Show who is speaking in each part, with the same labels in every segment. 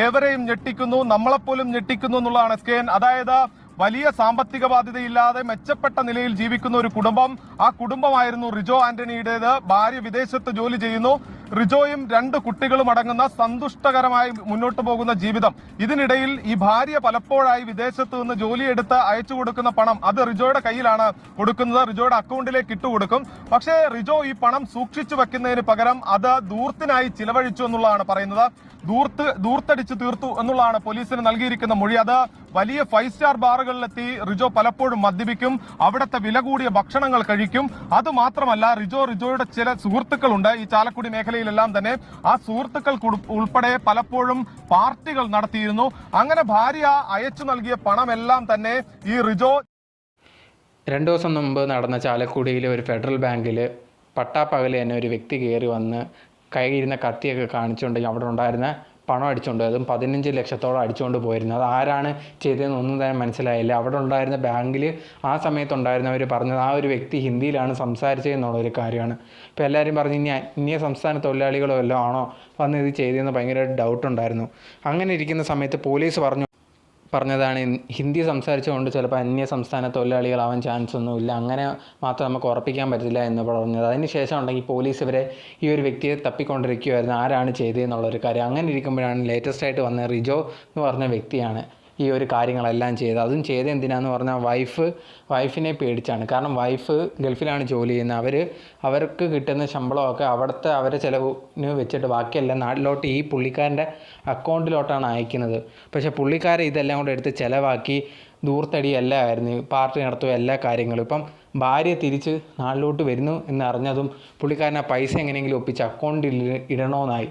Speaker 1: ഏവരെയും ഞെട്ടിക്കുന്നു നമ്മളെപ്പോലും ഞെട്ടിക്കുന്നു എന്നുള്ളതാണ് S K N അതായത് വലിയ സാമ്പത്തിക ബാധ്യതയില്ലാതെ മെച്ചപ്പെട്ട നിലയിൽ ജീവിക്കുന്ന ഒരു കുടുംബം. ആ കുടുംബമായിരുന്നു റിജോ ആന്റണിയുടേത്. ഭാര്യ വിദേശത്ത് ജോലി ചെയ്യുന്നു. റിജോയും രണ്ട് കുട്ടികളും അടങ്ങുന്ന സന്തുഷ്ടകരമായി മുന്നോട്ട് പോകുന്ന ജീവിതം. ഇതിനിടയിൽ ഈ ഭാര്യ പലപ്പോഴായി വിദേശത്ത് നിന്ന് ജോലിയെടുത്ത് അയച്ചു കൊടുക്കുന്ന പണം അത് റിജോയുടെ കയ്യിലാണ് കൊടുക്കുന്നത്. റിജോയുടെ അക്കൗണ്ടിലേക്ക് ഇട്ടുകൊടുക്കും പക്ഷേ റിജോ ഈ പണം സൂക്ഷിച്ചു വെക്കുന്നതിന് പകരം അത് ദൂർത്തിനായി ചിലവഴിച്ചു എന്നുള്ളതാണ് പറയുന്നത്. ദൂർത്ത് ദൂർത്തടിച്ച് തീർത്തു എന്നുള്ളതാണ് പോലീസിന് നൽകിയിരിക്കുന്ന മൊഴി. അത് വലിയ ഫൈവ് സ്റ്റാർ ബാറുകളിലെത്തി റിജോ പലപ്പോഴും മദ്യപിക്കും. അവിടുത്തെ വില കൂടിയ ഭക്ഷണങ്ങൾ കഴിക്കും. അത് മാത്രമല്ല റിജോ റിജോയുടെ ചില സുഹൃത്തുക്കളുണ്ട് ഈ ചാലക്കുടി മേഖലയിലെല്ലാം തന്നെ ആ സുഹൃത്തുക്കൾ ഉൾപ്പെടെ പലപ്പോഴും പാർട്ടികൾ നടത്തിയിരുന്നു. അങ്ങനെ ഭാര്യ അയച്ചു നൽകിയ പണമെല്ലാം തന്നെ ഈ റിജോ
Speaker 2: രണ്ടു ദിവസം മുമ്പ് നടന്ന ചാലക്കുടിയിലെ ഒരു ഫെഡറൽ ബാങ്കിൽ പട്ടാപ്പകൽ തന്നെ ഒരു വ്യക്തി കയറി വന്ന് കയ്യിരുന്ന കത്തിയൊക്കെ കാണിച്ചുകൊണ്ടെങ്കിൽ അവിടെ ഉണ്ടായിരുന്ന പണം അടിച്ചുകൊണ്ട് അതും പതിനഞ്ച് ലക്ഷത്തോളം അടിച്ചുകൊണ്ട് പോയിരുന്നു. അത് ആരാണ് ചെയ്തതെന്ന് ഒന്നും തന്നെ മനസ്സിലായില്ല. അവിടെ ഉണ്ടായിരുന്ന ബാങ്കിൽ ആ സമയത്തുണ്ടായിരുന്നവർ പറഞ്ഞത് ആ ഒരു വ്യക്തി ഹിന്ദിയിലാണ് സംസാരിച്ചതെന്നുള്ള ഒരു കാര്യമാണ്. ഇപ്പോൾ എല്ലാവരും പറഞ്ഞു ഇനി അന്യ സംസ്ഥാന തൊഴിലാളികളോ വല്ലതും ആണോ വന്ന് ഇത് ചെയ്തതെന്ന് ഭയങ്കര ഡൗട്ട് ഉണ്ടായിരുന്നു. അങ്ങനെ ഇരിക്കുന്ന സമയത്ത് പോലീസ് പറഞ്ഞു പറഞ്ഞതാണ് ഹിന്ദി സംസാരിച്ചുകൊണ്ട് ചിലപ്പോൾ അന്യ സംസ്ഥാന തൊഴിലാളികളാവാൻ ചാൻസ് ഒന്നുമില്ല അങ്ങനെ മാത്രം നമുക്ക് ഉറപ്പിക്കാൻ പറ്റില്ല എന്ന് പറഞ്ഞത്. അതിന് ശേഷം ഉണ്ടെങ്കിൽ പോലീസ് ഇവരെ ഈ ഒരു വ്യക്തിയെ തപ്പിക്കൊണ്ടിരിക്കുമായിരുന്നു ആരാണ് ചെയ്തതെന്നുള്ളൊരു കാര്യം. അങ്ങനെ ഇരിക്കുമ്പോഴാണ് ലേറ്റസ്റ്റ് ആയിട്ട് വന്ന റിജോ എന്ന് പറഞ്ഞ വ്യക്തിയാണ്. ഈ ഒരു കാര്യങ്ങളെല്ലാം ചെയ്ത്. അതും ചെയ്ത് എന്തിനാന്ന് പറഞ്ഞാൽ വൈഫ് വൈഫിനെ പേടിച്ചാണ്. കാരണം വൈഫ് ഗൾഫിലാണ് ജോലി ചെയ്യുന്നത്. അവർ അവർക്ക് കിട്ടുന്ന ശമ്പളമൊക്കെ അവിടുത്തെ അവരെ ചിലവിന് വെച്ചിട്ട് ബാക്കിയെല്ലാം നാട്ടിലോട്ട് ഈ പുള്ളിക്കാരന്റെ അക്കൗണ്ടിലോട്ടാണ് അയക്കുന്നത്. പക്ഷേ പുള്ളിക്കാരൻ ഇതെല്ലാം കൂടെ എടുത്ത് ചിലവാക്കി ദൂർത്തടി എല്ലാം ആയിരുന്നു. പാർട്ടി നടത്തുക എല്ലാ കാര്യങ്ങളും. ഇപ്പം ഭാര്യ തിരിച്ച് നാട്ടിലോട്ട് വരുന്നു എന്ന് അറിഞ്ഞതും പുള്ളിക്കാരൻ ആ പൈസ എങ്ങനെയെങ്കിലും ഒപ്പിച്ച് അക്കൗണ്ടിൽ ഇടണമെന്നായി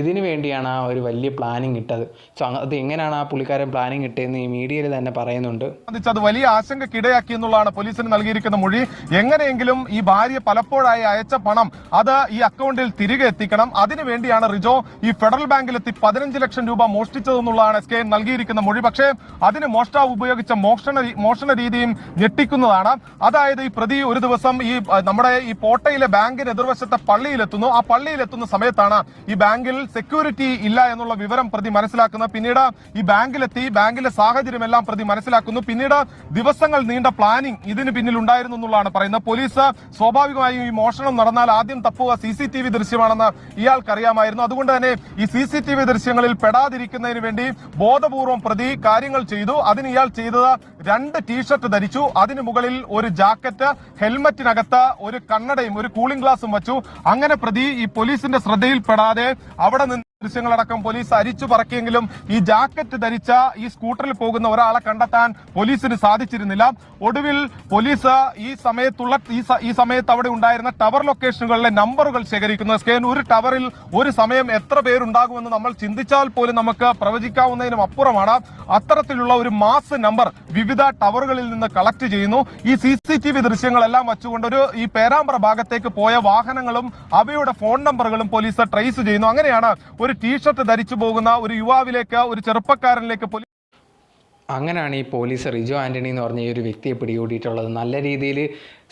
Speaker 2: ഇതിനു വേണ്ടിയാണ് ആ ഒരു വലിയ പ്ലാനിങ് ഇട്ടത്. സോ അത് എങ്ങനെയാണ് ആ പുള്ളിക്കാരൻ പ്ലാനിങ് ഇട്ടതെന്ന് ഈ മീഡിയയിൽ തന്നെ പറയുന്നുണ്ട്.
Speaker 1: അത് വലിയ ആശങ്കക്കിടയാക്കി എന്നുള്ളതാണ് പോലീസിന് നൽകിയിരിക്കുന്ന മൊഴി. എങ്ങനെയെങ്കിലും ഈ ഭാര്യ പലപ്പോഴായി അയച്ച പണം അത് ഈ അക്കൗണ്ടിൽ തിരികെ എത്തിക്കണം. അതിനുവേണ്ടിയാണ് റിജോ ഈ ഫെഡറൽ ബാങ്കിലെത്തി പതിനഞ്ച് ലക്ഷം രൂപ മോഷ്ടിച്ചതെന്നുള്ളതാണ് എസ് കെ നൽകിയിരിക്കുന്ന മൊഴി. പക്ഷേ അതിന് മോഷ്ടാവ് ഉപയോഗിച്ച മോഷണ മോഷണ രീതിയും ഞെട്ടിക്കുന്നതാണ്. അതായത് ഈ പ്രതി ഒരു ദിവസം ഈ നമ്മുടെ ഈ പോട്ടയിലെ ബാങ്കിന് എതിർവശത്തെ പള്ളിയിലെത്തുന്നു. ആ പള്ളിയിലെത്തുന്ന സമയത്താണ് ഈ ബാങ്കിൽ സെക്യൂരിറ്റി ഇല്ല എന്നുള്ള വിവരം പ്രതി മനസ്സിലാക്കുന്ന പിന്നീട് ഈ ബാങ്കിലെത്തി ബാങ്കിലെ സാഹചര്യം എല്ലാം പ്രതി മനസ്സിലാക്കുന്നു. പിന്നീട് ദിവസങ്ങൾ നീണ്ട പ്ലാനിംഗ് ഇതിന് പിന്നിൽ ഉണ്ടായിരുന്നു എന്നുള്ളതാണ് പറയുന്നത്. പോലീസ് സ്വാഭാവികമായും ഈ മോഷണം നടന്നാൽ ആദ്യം തപ്പുക സി സി ടി വി ദൃശ്യമാണെന്ന് ഇയാൾക്കറിയാമായിരുന്നു. അതുകൊണ്ട് തന്നെ ഈ സി സി ടി വി ദൃശ്യങ്ങളിൽ പെടാതിരിക്കുന്നതിന് വേണ്ടി ബോധപൂർവം പ്രതി കാര്യങ്ങൾ ചെയ്തു. അതിന് ഇയാൾ ചെയ്തത് രണ്ട് ടീഷർട്ട് ധരിച്ചു. അതിന് മുകളിൽ ഒരു ജാക്കറ്റ് ഹെൽമറ്റിനകത്ത് ഒരു കണ്ണടയും ഒരു കൂളിംഗ് ഗ്ലാസും വച്ചു. അങ്ങനെ പ്രതി ഈ പോലീസിന്റെ ശ്രദ്ധയിൽപ്പെടാതെ അവിടെ നിന്ന് ദൃശ്യങ്ങളടക്കം പോലീസ് അരിച്ചു പറക്കിയെങ്കിലും ഈ ജാക്കറ്റ് ധരിച്ച ഈ സ്കൂട്ടറിൽ പോകുന്ന ഒരാളെ കണ്ടെത്താൻ പോലീസിന് സാധിച്ചിരുന്നില്ല. ഒടുവിൽ പോലീസ് ഈ സമയത്തുള്ള ഈ സമയത്ത് അവിടെ ഉണ്ടായിരുന്ന ടവർ ലൊക്കേഷനുകളിലെ നമ്പറുകൾ ശേഖരിക്കുന്നു. സ്കേൻ ഒരു ടവറിൽ ഒരു സമയം എത്ര പേരുണ്ടാകുമെന്ന് നമ്മൾ ചിന്തിച്ചാൽ പോലും നമുക്ക് പ്രവചിക്കാവുന്നതിനും അപ്പുറമാണ്. അത്തരത്തിലുള്ള ഒരു മാസ് നമ്പർ വിവിധ ടവറുകളിൽ നിന്ന് കളക്ട് ചെയ്യുന്നു. ഈ സി സി ടി വി ദൃശ്യങ്ങളെല്ലാം വച്ചുകൊണ്ട് ഒരു ഈ പേരാമ്പ്ര ഭാഗത്തേക്ക് പോയ വാഹനങ്ങളും അവയുടെ ഫോൺ നമ്പറുകളും പോലീസ് ട്രേസ് ചെയ്യുന്നു. അങ്ങനെയാണ് ഒരു ടീഷർട്ട് ധരിച്ചു പോകുന്ന ഒരു യുവാവിലേക്ക് ഒരു ചെറുപ്പക്കാരനിലേക്ക് പോലീസ്
Speaker 2: അങ്ങനെയാണ് ഈ പോലീസ് റിജോ ആന്റണി എന്ന് പറഞ്ഞ ഈ ഒരു വ്യക്തിയെ പിടികൂടിയിട്ടുള്ളത്. നല്ല രീതിയിൽ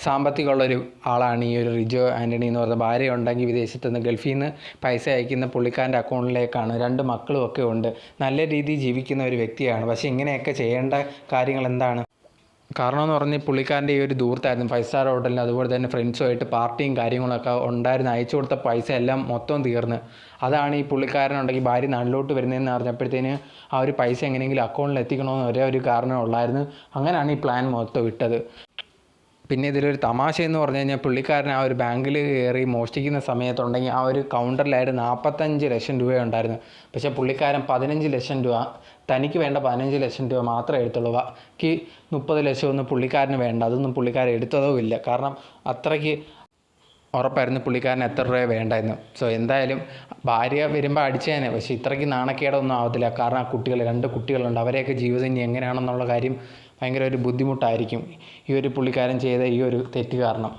Speaker 2: സാമ്പത്തികമുള്ളൊരു ആളാണ് ഈ ഒരു റിജോ ആന്റണി എന്ന് പറഞ്ഞ ഭാര്യ ഉണ്ടെങ്കിൽ വിദേശത്ത് നിന്ന് ഗൾഫിൽ നിന്ന് പൈസ അയക്കുന്ന പുള്ളിക്കാരന്റെ അക്കൗണ്ടിലേക്കാണ്. രണ്ട് മക്കളും ഒക്കെ ഉണ്ട്. നല്ല രീതിയിൽ ജീവിക്കുന്ന ഒരു വ്യക്തിയാണ്. പക്ഷേ ഇങ്ങനെയൊക്കെ ചെയ്യേണ്ട കാര്യങ്ങൾ എന്താണ്? കാരണം എന്ന് പറഞ്ഞാൽ പുള്ളിക്കാരന്റെ ഈ ഒരു ദൂരത്തായിരുന്നു. ഫൈവ് സ്റ്റാർ ഹോട്ടലിൽ അതുപോലെ തന്നെ ഫ്രണ്ട്സുമായിട്ട് പാർട്ടിയും കാര്യങ്ങളൊക്കെ ഉണ്ടായിരുന്നു. അയച്ചു കൊടുത്ത പൈസ എല്ലാം മൊത്തം തീർന്ന്. അതാണ് ഈ പുള്ളിക്കാരനുണ്ടെങ്കിൽ ഭാര്യ നാട്ടിലോട്ട് വരുന്നതെന്ന് അറിഞ്ഞപ്പോഴത്തേന് ആ ഒരു പൈസ എങ്ങനെയെങ്കിലും അക്കൗണ്ടിൽ എത്തിക്കണമെന്ന് ഒരേ ഒരു കാരണം ഉള്ളായിരുന്നു. അങ്ങനെയാണ് ഈ പ്ലാൻ മൊത്തം ഇട്ടത്. പിന്നെ ഇതിലൊരു തമാശ എന്ന് പറഞ്ഞു കഴിഞ്ഞാൽ പുള്ളിക്കാരൻ ആ ഒരു ബാങ്കിൽ കയറി മോഷ്ടിക്കുന്ന സമയത്തുണ്ടെങ്കിൽ ആ ഒരു കൗണ്ടറിലായിട്ട് നാൽപ്പത്തഞ്ച് ലക്ഷം രൂപ ഉണ്ടായിരുന്നു. പക്ഷേ പുള്ളിക്കാരൻ പതിനഞ്ച് ലക്ഷം രൂപ തനിക്ക് വേണ്ട പതിനഞ്ച് ലക്ഷം രൂപ മാത്രമേ എടുത്തുള്ളൂ. ബാക്കി മുപ്പത് ലക്ഷമൊന്നും പുള്ളിക്കാരന് വേണ്ട. അതൊന്നും പുള്ളിക്കാരൻ എടുത്തതോ ഇല്ല. കാരണം അത്രയ്ക്ക് ഉറപ്പായിരുന്നു പുള്ളിക്കാരന് എത്ര രൂപ വേണ്ടായിരുന്നു സോ എന്തായാലും ഭാര്യ വരുമ്പോൾ അടിച്ചേനെ. പക്ഷേ ഇത്രയ്ക്ക് നാണക്കേടൊന്നും ആവത്തില്ല. കാരണം ആ കുട്ടികൾ രണ്ട് കുട്ടികളുണ്ട്. അവരെയൊക്കെ ജീവിതം ഇനി എങ്ങനെയാണെന്നുള്ള കാര്യം ഭയങ്കര ഒരു ബുദ്ധിമുട്ടായിരിക്കും ഈ ഒരു പുള്ളിക്കാരൻ ചെയ്ത ഈ ഒരു തെറ്റ് കാരണം.